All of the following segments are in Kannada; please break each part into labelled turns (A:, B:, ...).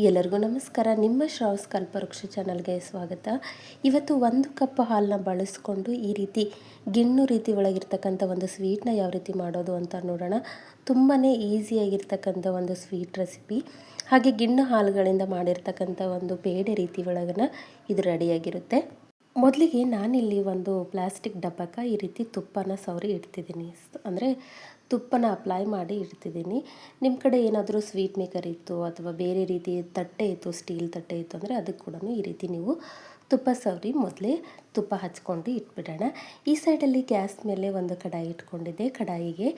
A: ಎಲ್ಲರಿಗೂ ನಮಸ್ಕಾರ. ನಿಮ್ಮ ಶ್ರಾವಸ್ ಕಲ್ಪವೃಕ್ಷ ಚಾನಲ್ಗೆ ಸ್ವಾಗತ. ಇವತ್ತು ಒಂದು ಕಪ್ ಹಾಲನ್ನ ಬಳಸ್ಕೊಂಡು ಈ ರೀತಿ ಗಿಣ್ಣು ರೀತಿ ಒಳಗಿರ್ತಕ್ಕಂಥ ಒಂದು ಸ್ವೀಟ್ನ ಯಾವ ರೀತಿ ಮಾಡೋದು ಅಂತ ನೋಡೋಣ. ತುಂಬಾ ಈಸಿಯಾಗಿರ್ತಕ್ಕಂಥ ಒಂದು ಸ್ವೀಟ್ ರೆಸಿಪಿ. ಹಾಗೆ ಗಿಣ್ಣು ಹಾಲುಗಳಿಂದ ಮಾಡಿರ್ತಕ್ಕಂಥ ಒಂದು ಬೇಡೆ ರೀತಿ ಒಳಗನ ಇದು ರೆಡಿಯಾಗಿರುತ್ತೆ. ಮೊದಲಿಗೆ ನಾನಿಲ್ಲಿ ಒಂದು ಪ್ಲಾಸ್ಟಿಕ್ ಡಬ್ಬಕ್ಕ ಈ ರೀತಿ ತುಪ್ಪನ ಸವರಿ ಇಡ್ತಿದ್ದೀನಿ. ಅಂದರೆ ತುಪ್ಪನ ಅಪ್ಲೈ ಮಾಡಿ ಇಡ್ತಿದ್ದೀನಿ. ನಿಮ್ಮ ಕಡೆ ಏನಾದರೂ ಸ್ವೀಟ್ ಮೇಕರ್ ಇತ್ತು ಅಥವಾ ಬೇರೆ ರೀತಿ ತಟ್ಟೆ ಇತ್ತು ಸ್ಟೀಲ್ ತಟ್ಟೆ ಇತ್ತು ಅಂದರೆ ಅದಕ್ಕೆ ಕೂಡ ಈ ರೀತಿ ನೀವು ತುಪ್ಪ ಸವರಿ ಮೊದಲೇ ತುಪ್ಪ ಹಚ್ಕೊಂಡು ಇಟ್ಬಿಡೋಣ. ಈ ಸೈಡಲ್ಲಿ ಗ್ಯಾಸ್ ಮೇಲೆ ಒಂದು ಕಡಾಯಿ ಇಟ್ಕೊಂಡಿದ್ದೆ. ಕಡಾಯಿಗೆ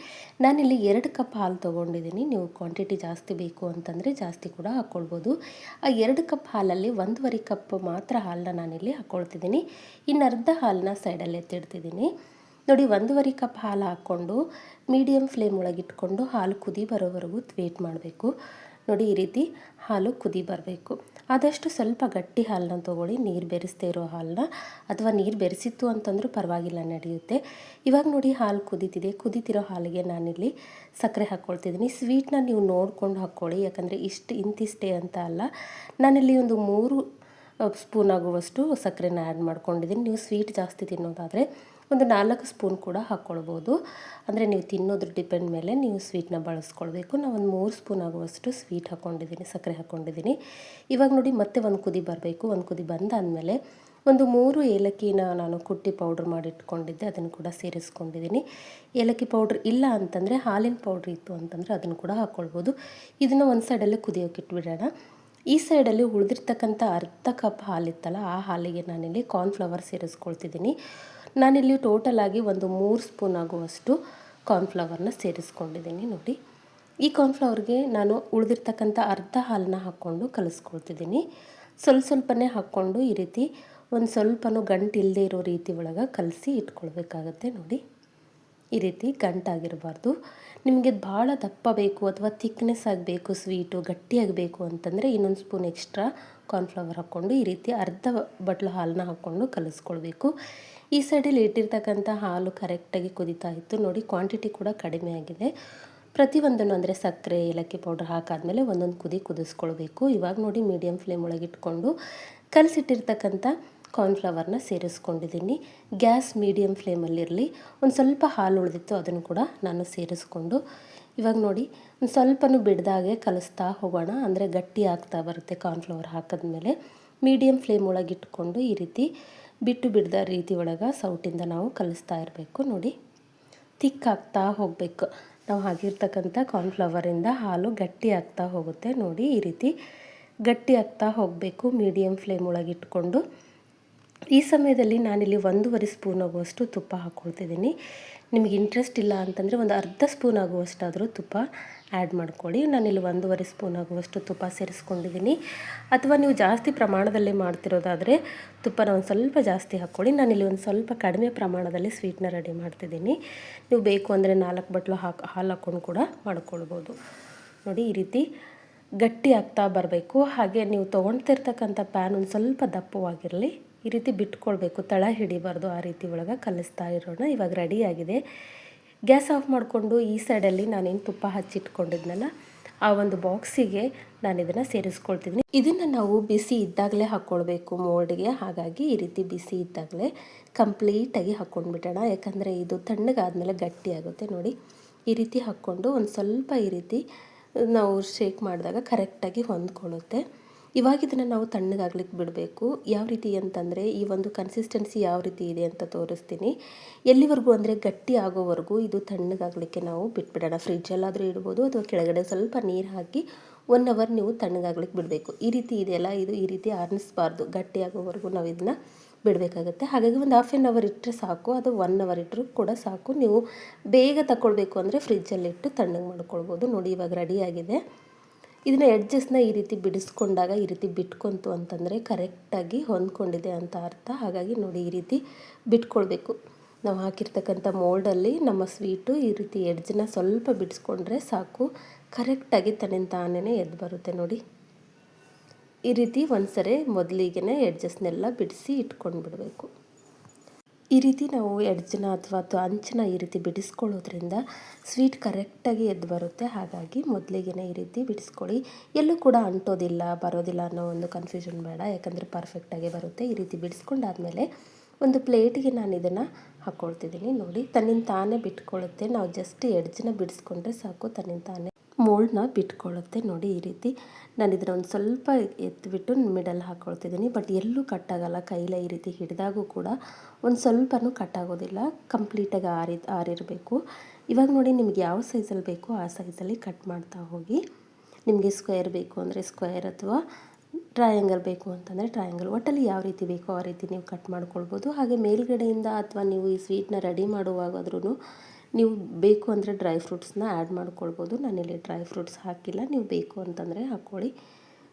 A: ನಾನಿಲ್ಲಿ ಎರಡು ಕಪ್ ಹಾಲು ತೊಗೊಂಡಿದ್ದೀನಿ. ನೀವು ಕ್ವಾಂಟಿಟಿ ಜಾಸ್ತಿ ಬೇಕು ಅಂತಂದರೆ ಜಾಸ್ತಿ ಕೂಡ ಹಾಕ್ಕೊಳ್ಬೋದು ಆ ಎರಡು ಕಪ್ ಹಾಲಲ್ಲಿ ಒಂದೂವರೆ ಕಪ್ ಮಾತ್ರ ಹಾಲನ್ನ ನಾನಿಲ್ಲಿ ಹಾಕ್ಕೊಳ್ತಿದ್ದೀನಿ ಇನ್ನು ಅರ್ಧ ಹಾಲನ್ನ ಸೈಡಲ್ಲಿ ಎತ್ತಿಡ್ತಿದ್ದೀನಿ. ನೋಡಿ, ಒಂದೂವರೆ ಕಪ್ ಹಾಲು ಹಾಕ್ಕೊಂಡು ಮೀಡಿಯಮ್ ಫ್ಲೇಮ್ ಒಳಗಿಟ್ಕೊಂಡು ಹಾಲು ಕುದಿ ಬರೋವರೆಗೂ ವೇಟ್ ಮಾಡಬೇಕು. ನೋಡಿ, ಈ ರೀತಿ ಹಾಲು ಕುದಿ ಬರಬೇಕು. ಆದಷ್ಟು ಸ್ವಲ್ಪ ಗಟ್ಟಿ ಹಾಲನ್ನ ತೊಗೊಳ್ಳಿ. ನೀರು ಬೆರೆಸ್ತೇ ಇರೋ ಹಾಲನ್ನ. ಅಥವಾ ನೀರು ಬೆರೆಸಿತ್ತು ಅಂತಂದರೂ ಪರವಾಗಿಲ್ಲ, ನಡೆಯುತ್ತೆ. ಇವಾಗ ನೋಡಿ, ಹಾಲು ಕುದೀತಿದೆ. ಕುದೀತಿರೋ ಹಾಲಿಗೆ ನಾನಿಲ್ಲಿ ಸಕ್ಕರೆ ಹಾಕ್ಕೊಳ್ತಿದ್ದೀನಿ ಸ್ವೀಟ್ನ ನೀವು ನೋಡ್ಕೊಂಡು ಹಾಕ್ಕೊಳ್ಳಿ. ಯಾಕಂದರೆ ಇಷ್ಟು, ಇಂತಿಷ್ಟೇ ಅಂತ ಅಲ್ಲ. ನಾನಿಲ್ಲಿ ಒಂದು ಮೂರು ಸ್ಪೂನ್ ಆಗುವಷ್ಟು ಸಕ್ಕರೆನ ಆ್ಯಡ್ ಮಾಡ್ಕೊಂಡಿದ್ದೀನಿ. ನೀವು ಸ್ವೀಟ್ ಜಾಸ್ತಿ ತಿನ್ನೋದಾದರೆ ಒಂದು ನಾಲ್ಕು ಸ್ಪೂನ್ ಕೂಡ ಹಾಕ್ಕೊಳ್ಬೋದು. ಅಂದರೆ ನೀವು ತಿನ್ನೋದ್ರ ಡಿಪೆಂಡ್ ಮೇಲೆ ನೀವು ಸ್ವೀಟ್ನ ಬಳಸ್ಕೊಳ್ಬೇಕು. ನಾವು ಒಂದು ಮೂರು ಸ್ಪೂನ್ ಆಗುವಷ್ಟು ಸ್ವೀಟ್ ಹಾಕ್ಕೊಂಡಿದ್ದೀನಿ ಸಕ್ಕರೆ ಹಾಕ್ಕೊಂಡಿದ್ದೀನಿ ಇವಾಗ ನೋಡಿ ಮತ್ತೆ ಒಂದು ಕುದಿ ಬರಬೇಕು. ಒಂದು ಕುದಿ ಬಂದಾದಮೇಲೆ ಒಂದು ಮೂರು ಏಲಕ್ಕಿನ ನಾನು ಕುಟ್ಟಿ ಪೌಡ್ರ್ ಮಾಡಿಟ್ಕೊಂಡಿದ್ದೆ. ಅದನ್ನು ಕೂಡ ಸೇರಿಸ್ಕೊಂಡಿದ್ದೀನಿ ಏಲಕ್ಕಿ ಪೌಡ್ರ್ ಇಲ್ಲ ಅಂತಂದರೆ ಹಾಲಿನ ಪೌಡ್ರ್ ಇತ್ತು ಅಂತಂದರೆ ಅದನ್ನು ಕೂಡ ಹಾಕ್ಕೊಳ್ಬೋದು. ಇದನ್ನು ಒಂದು ಸೈಡಲ್ಲೇ ಕುದಿಯೋಕೆ ಇಟ್ಬಿಡೋಣ. ಈ ಸೈಡಲ್ಲಿ ಉಳಿದಿರ್ತಕ್ಕಂಥ ಅರ್ಧ ಕಪ್ ಹಾಲಿತ್ತಲ್ಲ, ಆ ಹಾಲಿಗೆ ನಾನಿಲ್ಲಿ ಕಾರ್ನ್ಫ್ಲವರ್ ಸೇರಿಸ್ಕೊಳ್ತಿದ್ದೀನಿ ನಾನಿಲ್ಲಿ ಆಗಿ ಒಂದು ಮೂರು ಸ್ಪೂನ್ ಆಗುವಷ್ಟು ಕಾರ್ನ್ಫ್ಲವರ್ನ ಸೇರಿಸ್ಕೊಂಡಿದ್ದೀನಿ, ನೋಡಿ. ಈ ಕಾರ್ನ್ಫ್ಲವರ್ಗೆ ನಾನು ಉಳಿದಿರ್ತಕ್ಕಂಥ ಅರ್ಧ ಹಾಲನ್ನ ಹಾಕ್ಕೊಂಡು ಕಲಿಸ್ಕೊಳ್ತಿದ್ದೀನಿ. ಸ್ವಲ್ಪ ಸ್ವಲ್ಪನೇ ಹಾಕ್ಕೊಂಡು ಈ ರೀತಿ ಒಂದು ಸ್ವಲ್ಪನೂ ಗಂಟು ಇಲ್ಲದೇ ಇರೋ ರೀತಿ ಒಳಗೆ ಕಲಸಿ ಇಟ್ಕೊಳ್ಬೇಕಾಗತ್ತೆ, ನೋಡಿ. ಈ ರೀತಿ ಗಂಟಾಗಿರಬಾರ್ದು. ನಿಮಗೆ ಭಾಳ ದಪ್ಪ ಬೇಕು ಅಥವಾ ಥಿಕ್ನೆಸ್ ಆಗಬೇಕು ಸ್ವೀಟು ಗಟ್ಟಿಯಾಗಬೇಕು ಅಂತಂದರೆ ಇನ್ನೊಂದು ಸ್ಪೂನ್ ಎಕ್ಸ್ಟ್ರಾ ಕಾರ್ನ್ಫ್ಲವರ್ ಹಾಕ್ಕೊಂಡು ಈ ರೀತಿ ಅರ್ಧ ಬಟ್ಲು ಹಾಲನ್ನ ಹಾಕ್ಕೊಂಡು ಕಲಿಸ್ಕೊಳ್ಬೇಕು. ಈ ಸೈಡಲ್ಲಿ ಇಟ್ಟಿರ್ತಕ್ಕಂಥ ಹಾಲು ಕರೆಕ್ಟಾಗಿ ಕುದೀತಾ ಇತ್ತು. ನೋಡಿ ಕ್ವಾಂಟಿಟಿ ಕೂಡ ಕಡಿಮೆ ಆಗಿದೆ. ಪ್ರತಿಯೊಂದನ್ನು ಅಂದರೆ ಸಕ್ಕರೆ, ಏಲಕ್ಕಿ ಪೌಡ್ರ್ ಹಾಕಾದಮೇಲೆ ಒಂದೊಂದು ಕುದಿ ಕುದಿಸ್ಕೊಳ್ಬೇಕು. ಇವಾಗ ನೋಡಿ ಮೀಡಿಯಮ್ ಫ್ಲೇಮ್ ಒಳಗೆ ಇಟ್ಕೊಂಡು ಕಲಸಿಟ್ಟಿರ್ತಕ್ಕಂಥ ಕಾರ್ನ್ಫ್ಲವರ್ನ ಸೇರಿಸ್ಕೊಂಡಿದ್ದೀನಿ. ಗ್ಯಾಸ್ ಮೀಡಿಯಮ್ ಫ್ಲೇಮಲ್ಲಿರಲಿ. ಒಂದು ಸ್ವಲ್ಪ ಹಾಲು ಉಳಿದಿತ್ತು ಅದನ್ನು ಕೂಡ ನಾನು ಸೇರಿಸ್ಕೊಂಡು, ಇವಾಗ ನೋಡಿ, ಒಂದು ಸ್ವಲ್ಪನೂ ಬಿಡ್ದಾಗೆ ಕಲಿಸ್ತಾ ಹೋಗೋಣ. ಅಂದರೆ ಗಟ್ಟಿ ಆಗ್ತಾ ಬರುತ್ತೆ ಕಾರ್ನ್ಫ್ಲವರ್ ಹಾಕಿದ್ಮೇಲೆ. ಮೀಡಿಯಮ್ ಫ್ಲೇಮ್ ಒಳಗೆ ಇಟ್ಕೊಂಡು ಈ ರೀತಿ ಬಿಟ್ಟು ಬಿಡ್ದ ರೀತಿ ಒಳಗೆ ಸೌಟಿಂದ ನಾವು ಕಲಿಸ್ತಾ ಇರಬೇಕು. ನೋಡಿ, ತಿಕ್ ಆಗ್ತಾ ಹೋಗಬೇಕು. ನಾವು ಹಾಕಿರ್ತಕ್ಕಂಥ ಕಾರ್ನ್ಫ್ಲವರಿಂದ ಹಾಲು ಗಟ್ಟಿ ಆಗ್ತಾ ಹೋಗುತ್ತೆ. ನೋಡಿ, ಈ ರೀತಿ ಗಟ್ಟಿ ಆಗ್ತಾ ಹೋಗಬೇಕು ಮೀಡಿಯಮ್ ಫ್ಲೇಮ್ ಒಳಗೆ ಇಟ್ಕೊಂಡು. ಈ ಸಮಯದಲ್ಲಿ ನಾನಿಲ್ಲಿ ಒಂದೂವರೆ ಸ್ಪೂನ್ ಆಗುವಷ್ಟು ತುಪ್ಪ ಹಾಕ್ಕೊಳ್ತಿದ್ದೀನಿ ನಿಮಗೆ ಇಂಟ್ರೆಸ್ಟ್ ಇಲ್ಲ ಅಂತಂದರೆ ಒಂದು ಅರ್ಧ ಸ್ಪೂನ್ ಆಗುವಷ್ಟಾದರೂ ತುಪ್ಪ ಆ್ಯಡ್ ಮಾಡ್ಕೊಳ್ಳಿ. ನಾನಿಲ್ಲಿ ಒಂದೂವರೆ ಸ್ಪೂನ್ ಆಗುವಷ್ಟು ತುಪ್ಪ ಸೇರಿಸ್ಕೊಂಡಿದ್ದೀನಿ. ಅಥವಾ ನೀವು ಜಾಸ್ತಿ ಪ್ರಮಾಣದಲ್ಲಿ ಮಾಡ್ತಿರೋದಾದರೆ ತುಪ್ಪನ ಒಂದು ಸ್ವಲ್ಪ ಜಾಸ್ತಿ ಹಾಕ್ಕೊಳ್ಳಿ. ನಾನಿಲ್ಲಿ ಒಂದು ಸ್ವಲ್ಪ ಕಡಿಮೆ ಪ್ರಮಾಣದಲ್ಲಿ ಸ್ವೀಟ್ನ ರೆಡಿ ಮಾಡ್ತಿದ್ದೀನಿ. ನೀವು ಬೇಕು ಅಂದರೆ ನಾಲ್ಕು ಬಟ್ಲು ಹಾಕಿ, ಹಾಲು ಹಾಕ್ಕೊಂಡು ಕೂಡ ಮಾಡ್ಕೊಳ್ಬೋದು. ನೋಡಿ, ಈ ರೀತಿ ಗಟ್ಟಿ ಆಗ್ತಾ ಬರಬೇಕು. ಹಾಗೆ ನೀವು ತೊಗೊಳ್ತಿರ್ತಕ್ಕಂಥ ಪ್ಯಾನ್ ಒಂದು ಸ್ವಲ್ಪ ದಪ್ಪವಾಗಿರಲಿ. ಈ ರೀತಿ ಬಿಟ್ಕೊಳ್ಬೇಕು ತಳ ಹಿಡಿಬಾರ್ದು ಆ ರೀತಿ ಒಳಗೆ ಕಲಿಸ್ತಾ ಇರೋಣ. ಇವಾಗ ರೆಡಿಯಾಗಿದೆ ಗ್ಯಾಸ್ ಆಫ್ ಮಾಡಿಕೊಂಡು ಈ ಸೈಡಲ್ಲಿ ನಾನೇನು ತುಪ್ಪ ಹಚ್ಚಿಟ್ಕೊಂಡಿದ್ನಲ್ಲ, ಆ ಒಂದು ಬಾಕ್ಸಿಗೆ ನಾನು ಇದನ್ನು ಸೇರಿಸ್ಕೊಳ್ತಿದ್ದೀನಿ ಇದನ್ನು ನಾವು ಬಿಸಿ ಇದ್ದಾಗಲೇ ಹಾಕ್ಕೊಳ್ಬೇಕು ಮೋಲ್ಡ್ಗೆ ಹಾಗಾಗಿ ಈ ರೀತಿ ಬಿಸಿ ಇದ್ದಾಗಲೇ ಕಂಪ್ಲೀಟಾಗಿ ಹಾಕ್ಕೊಂಡ್ಬಿಟ್ಟೋಣ ಯಾಕಂದರೆ ಇದು ತಣ್ಣಗಾದಮೇಲೆ ಗಟ್ಟಿ ಆಗುತ್ತೆ ನೋಡಿ. ಈ ರೀತಿ ಹಾಕ್ಕೊಂಡು ಒಂದು ಸ್ವಲ್ಪ ಈ ರೀತಿ ನಾವು ಶೇಕ್ ಮಾಡಿದಾಗ ಕರೆಕ್ಟಾಗಿ ಹೊಂದ್ಕೊಳ್ಳುತ್ತೆ. ಇವಾಗ ಇದನ್ನು ನಾವು ತಣ್ಣಗಾಗ್ಲಿಕ್ಕೆ ಬಿಡಬೇಕು. ಯಾವ ರೀತಿ ಅಂತಂದರೆ ಈ ಒಂದು ಕನ್ಸಿಸ್ಟೆನ್ಸಿ ಯಾವ ರೀತಿ ಇದೆ ಅಂತ ತೋರಿಸ್ತೀನಿ. ಎಲ್ಲಿವರೆಗೂ ಅಂದರೆ ಗಟ್ಟಿ ಆಗೋವರೆಗೂ ಇದು ತಣ್ಣಗಾಗಲಿಕ್ಕೆ ನಾವು ಬಿಟ್ಬಿಡೋಣ. ಫ್ರಿಜ್ಜಲ್ಲಾದರೂ ಇಡ್ಬೋದು ಅಥವಾ ಕೆಳಗಡೆ ಸ್ವಲ್ಪ ನೀರು ಹಾಕಿ ಒನ್ ಅವರ್ ನೀವು ತಣ್ಣಗಾಗ್ಲಿಕ್ಕೆ ಬಿಡಬೇಕು. ಈ ರೀತಿ ಇದೆಯಲ್ಲ, ಇದು ಈ ರೀತಿ ಆರಿಸ್ಬಾರ್ದು. ಗಟ್ಟಿ ಆಗೋವರೆಗೂ ನಾವು ಇದನ್ನ ಬಿಡಬೇಕಾಗುತ್ತೆ. ಹಾಗಾಗಿ ಒಂದು ಹಾಫ್ ಆ್ಯನ್ ಅವರ್ ಇಟ್ಟರೆ ಸಾಕು, ಅದು ಒನ್ ಅವರ್ ಇಟ್ಟರೂ ಕೂಡ ಸಾಕು. ನೀವು ಬೇಗ ತಗೊಳ್ಬೇಕು ಅಂದರೆ ಫ್ರಿಜ್ಜಲ್ಲಿಟ್ಟು ತಣ್ಣಗೆ ಮಾಡ್ಕೊಳ್ಬೋದು. ನೋಡಿ ಇವಾಗ ರೆಡಿಯಾಗಿದೆ ಇದನ್ನ ಎಡ್ಜಸ್ನ ಈ ರೀತಿ ಬಿಡಿಸ್ಕೊಂಡಾಗ ಈ ರೀತಿ ಬಿಟ್ಕೊಂತು ಅಂತಂದರೆ ಕರೆಕ್ಟಾಗಿ ಹೊಂದ್ಕೊಂಡಿದೆ ಅಂತ ಅರ್ಥ. ಹಾಗಾಗಿ ನೋಡಿ ಈ ರೀತಿ ಬಿಟ್ಕೊಳ್ಬೇಕು. ನಾವು ಹಾಕಿರ್ತಕ್ಕಂಥ ಮೋಲ್ಡಲ್ಲಿ ನಮ್ಮ ಸ್ವೀಟು ಈ ರೀತಿ ಎಡ್ಜನ್ನ ಸ್ವಲ್ಪ ಬಿಡಿಸ್ಕೊಂಡ್ರೆ ಸಾಕು. ಕರೆಕ್ಟಾಗಿ ತನ್ನಿಂದ ತಾನೇ ಎದ್ದು ಬರುತ್ತೆ ನೋಡಿ. ಈ ರೀತಿ ಒಂದು ಸರಿ ಮೊದಲಿಗೆ ಎಡ್ಜಸ್ನೆಲ್ಲ ಬಿಡಿಸಿ ಇಟ್ಕೊಂಡು ಬಿಡಬೇಕು ಈ ರೀತಿ ನಾವು ಎಡ್ಜನ್ನ ಅಥವಾ ಅಥವಾ ಅಂಚನ್ನ ಈ ರೀತಿ ಬಿಡಿಸ್ಕೊಳ್ಳೋದ್ರಿಂದ ಸ್ವೀಟ್ ಕರೆಕ್ಟಾಗಿ ಎದ್ದು ಬರುತ್ತೆ. ಹಾಗಾಗಿ ಮೊದಲಿಗೆ ಈ ರೀತಿ ಬಿಡಿಸ್ಕೊಳ್ಳಿ. ಎಲ್ಲೂ ಕೂಡ ಅಂಟೋದಿಲ್ಲ, ಬರೋದಿಲ್ಲ ಅನ್ನೋ ಒಂದು ಕನ್ಫ್ಯೂಷನ್ ಬೇಡ. ಯಾಕಂದರೆ ಪರ್ಫೆಕ್ಟಾಗಿ ಬರುತ್ತೆ. ಈ ರೀತಿ ಬಿಡಿಸ್ಕೊಂಡಾದ್ಮೇಲೆ ಒಂದು ಪ್ಲೇಟಿಗೆ ನಾನು ಇದನ್ನು ಹಾಕ್ಕೊಳ್ತಿದ್ದೀನಿ ನೋಡಿ, ತನ್ನಿಂದ ತಾನೇ ಬಿಟ್ಕೊಳ್ಳುತ್ತೆ. ನಾವು ಜಸ್ಟ್ ಎಡ್ಜನ್ನ ಬಿಡಿಸ್ಕೊಂಡ್ರೆ ಸಾಕು, ತನ್ನಿಂದ ತಾನೇ ಮೋಲ್ಡ್ನ ಬಿಟ್ಕೊಳ್ಳುತ್ತೆ. ನೋಡಿ ಈ ರೀತಿ ನಾನು ಇದನ್ನ ಒಂದು ಸ್ವಲ್ಪ ಎತ್ತಿಬಿಟ್ಟು ಮಿಡಲ್ ಹಾಕ್ಕೊಳ್ತಿದ್ದೀನಿ ಬಟ್ ಎಲ್ಲೂ ಕಟ್ಟಾಗಲ್ಲ ಕೈಲೇ ಈ ರೀತಿ ಹಿಡಿದಾಗೂ ಕೂಡ ಒಂದು ಸ್ವಲ್ಪನೂ ಕಟ್ಟಾಗೋದಿಲ್ಲ ಕಂಪ್ಲೀಟಾಗಿ ಆರಿ, ಆರಿರಬೇಕು. ಇವಾಗ ನೋಡಿ ನಿಮ್ಗೆ ಯಾವ ಸೈಜಲ್ಲಿ ಬೇಕೋ ಆ ಸೈಜಲ್ಲಿ ಕಟ್ ಮಾಡ್ತಾ ಹೋಗಿ. ನಿಮಗೆ ಸ್ಕ್ವೇರ್ ಬೇಕು ಅಂದರೆ ಸ್ಕ್ವೇರ್ ಅಥವಾ ಟ್ರಯಾಂಗಲ್ ಬೇಕು ಅಂತಂದರೆ ಟ್ರಯಾಂಗಲ್ ಒಟ್ಟಲ್ಲಿ ಯಾವ ರೀತಿ ಬೇಕೋ ಆ ರೀತಿ ನೀವು ಕಟ್ ಮಾಡ್ಕೊಳ್ಬೋದು. ಹಾಗೆ ಮೇಲ್ಗಡೆಯಿಂದ ಅಥವಾ ನೀವು ಈ ಸ್ವೀಟ್ನ ರೆಡಿ ಮಾಡುವಾಗಾದ್ರೂ ನೀವು ಬೇಕು ಅಂದರೆ ಡ್ರೈ ಫ್ರೂಟ್ಸ್ನ ಆ್ಯಡ್ ಮಾಡ್ಕೊಳ್ಬೋದು. ನಾನಿಲ್ಲಿ ಡ್ರೈ ಫ್ರೂಟ್ಸ್ ಹಾಕಿಲ್ಲ. ನೀವು ಬೇಕು ಅಂತಂದರೆ ಹಾಕ್ಕೊಳ್ಳಿ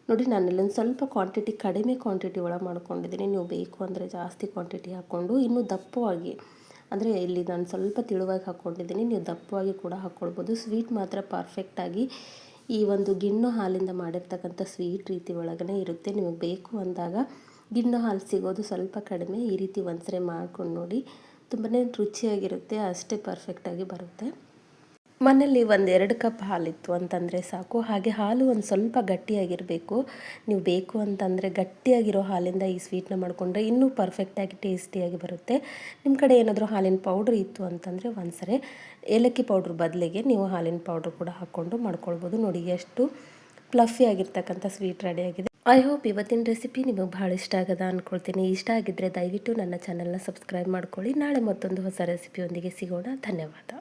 A: ನೋಡಿ ನಾನಿಲ್ಲಿ ಒಂದು ಸ್ವಲ್ಪ ಕ್ವಾಂಟಿಟಿ ಕಡಿಮೆ ಕ್ವಾಂಟಿಟಿ ಒಳಗೆ ಮಾಡ್ಕೊಂಡಿದ್ದೀನಿ. ನೀವು ಬೇಕು ಅಂದರೆ ಜಾಸ್ತಿ ಕ್ವಾಂಟಿಟಿ ಹಾಕ್ಕೊಂಡು, ಇನ್ನೂ ದಪ್ಪವಾಗಿ, ಅಂದರೆ ಇಲ್ಲಿ ನಾನು ಸ್ವಲ್ಪ ತಿಳುವಾಗಿ ಹಾಕ್ಕೊಂಡಿದ್ದೀನಿ ನೀವು ದಪ್ಪವಾಗಿ ಕೂಡ ಹಾಕ್ಕೊಳ್ಬೋದು ಸ್ವೀಟ್ ಮಾತ್ರ ಪರ್ಫೆಕ್ಟಾಗಿ ಈ ಒಂದು ಗಿಣ್ಣು ಹಾಲಿಂದ ಮಾಡಿರ್ತಕ್ಕಂಥ ಸ್ವೀಟ್ ರೀತಿ ಒಳಗೇ ಇರುತ್ತೆ. ನಿಮಗೆ ಬೇಕು ಅಂದಾಗ ಗಿಣ್ಣು ಹಾಲು ಸಿಗೋದು ಸ್ವಲ್ಪ ಕಡಿಮೆ. ಈ ರೀತಿ ಒಂದ್ಸರಿ ಮಾಡ್ಕೊಂಡು ನೋಡಿ. ತುಂಬಾ ರುಚಿಯಾಗಿರುತ್ತೆ, ಅಷ್ಟೇ ಪರ್ಫೆಕ್ಟಾಗಿ ಬರುತ್ತೆ. ಮನೇಲಿ ಒಂದು ಎರಡು ಕಪ್ ಹಾಲಿತ್ತು ಅಂತಂದರೆ ಸಾಕು. ಹಾಗೆ ಹಾಲು ಒಂದು ಸ್ವಲ್ಪ ಗಟ್ಟಿಯಾಗಿರಬೇಕು. ನೀವು ಬೇಕು ಅಂತಂದರೆ ಗಟ್ಟಿಯಾಗಿರೋ ಹಾಲಿಂದ ಈ ಸ್ವೀಟ್ನ ಮಾಡಿಕೊಂಡ್ರೆ ಇನ್ನೂ ಪರ್ಫೆಕ್ಟಾಗಿ ಟೇಸ್ಟಿಯಾಗಿ ಬರುತ್ತೆ. ನಿಮ್ಮ ಕಡೆ ಏನಾದರೂ ಹಾಲಿನ ಪೌಡ್ರ್ ಇತ್ತು ಅಂತಂದರೆ ಒಂದ್ಸರಿ ಏಲಕ್ಕಿ ಪೌಡ್ರ್ ಬದಲಿಗೆ ನೀವು ಹಾಲಿನ ಪೌಡ್ರ್ ಕೂಡ ಹಾಕ್ಕೊಂಡು ಮಾಡ್ಕೊಳ್ಬೋದು. ನೋಡಿ, ಎಷ್ಟು ಪ್ಲಫಿ ಆಗಿರ್ತಕ್ಕಂಥ ಸ್ವೀಟ್ ರೆಡಿಯಾಗಿದೆ ಐ ಹೋಪ್ ಇವತ್ತಿನ ರೆಸಿಪಿ ನಿಮಗೆ ಭಾಳ ಇಷ್ಟ ಆಗದ ಅಂದ್ಕೊಳ್ತೀನಿ ಇಷ್ಟ ಆಗಿದ್ದರೆ ದಯವಿಟ್ಟು ನನ್ನ ಚಾನಲ್ನ ಸಬ್ಸ್ಕ್ರೈಬ್ ಮಾಡ್ಕೊಳ್ಳಿ. ನಾಳೆ ಮತ್ತೊಂದು ಹೊಸ ರೆಸಿಪಿಯೊಂದಿಗೆ ಸಿಗೋಣ. ಧನ್ಯವಾದ.